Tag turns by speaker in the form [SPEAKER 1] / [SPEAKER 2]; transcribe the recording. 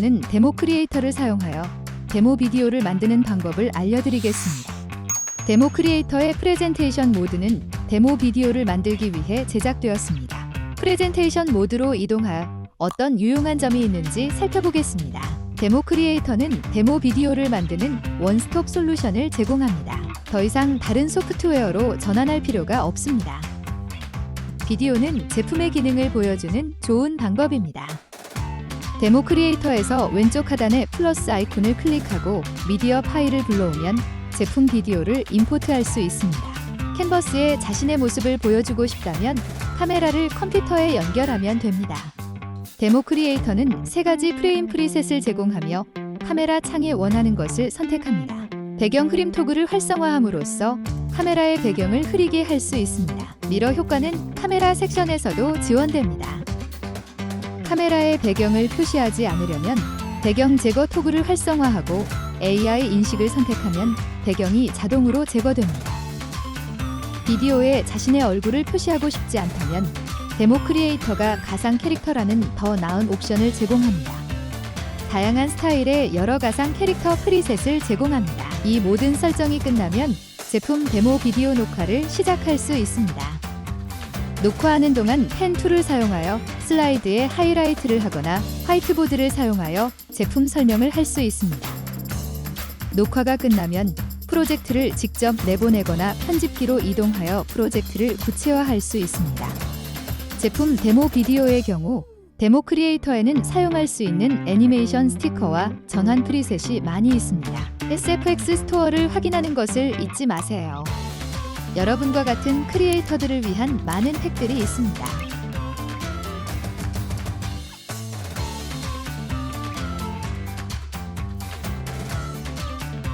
[SPEAKER 1] 는 데모 크리에이터를 사용하여 데모 비디오를 만드는 방법을 알려드리겠습니다. 데모 크리에이터의 프레젠테이션 모드는 데모 비디오를 만들기 위해 제작되었습니다. 프레젠테이션 모드로 이동하여 어떤 유용한 점이 있는지 살펴보겠습니다. 데모 크리에이터는 데모 비디오를 만드는 원스톱 솔루션을 제공합니다. 더 이상 다른 소프트웨어로 전환할 필요가 없습니다. 비디오는 제품의 기능을 보여주는 좋은 방법입니다. 데모 크리에이터에서 왼쪽 하단의 플러스 아이콘을 클릭하고 미디어 파일을 불러오면 제품 비디오를 임포트할 수 있습니다. 캔버스에 자신의 모습을 보여주고 싶다면 카메라를 컴퓨터에 연결하면 됩니다. 데모 크리에이터는 세 가지 프레임 프리셋을 제공하며 카메라 창에 원하는 것을 선택합니다. 배경 흐림 토글을 활성화함으로써 카메라의 배경을 흐리게 할 수 있습니다. 미러 효과는 카메라 섹션에서도 지원됩니다. 카메라의 배경을 표시하지 않으려면 배경 제거 토글을 활성화하고 AI 인식을 선택하면 배경이 자동으로 제거됩니다. 비디오에 자신의 얼굴을 표시하고 싶지 않다면 데모 크리에이터가 가상 캐릭터라는 더 나은 옵션을 제공합니다. 다양한 스타일의 여러 가상 캐릭터 프리셋을 제공합니다. 이 모든 설정이 끝나면 제품 데모 비디오 녹화를 시작할 수 있습니다. 녹화하는 동안 펜 툴을 사용하여 슬라이드에 하이라이트를 하거나 화이트보드를 사용하여 제품 설명을 할 수 있습니다. 녹화가 끝나면 프로젝트를 직접 내보내거나 편집기로 이동하여 프로젝트를 구체화할 수 있습니다. 제품 데모 비디오의 경우 데모 크리에이터에는 사용할 수 있는 애니메이션 스티커와 전환 프리셋이 많이 있습니다. SFX 스토어를 확인하는 것을 잊지 마세요. 여러분과 같은 크리에이터들을 위한 많은 팩들이 있습니다.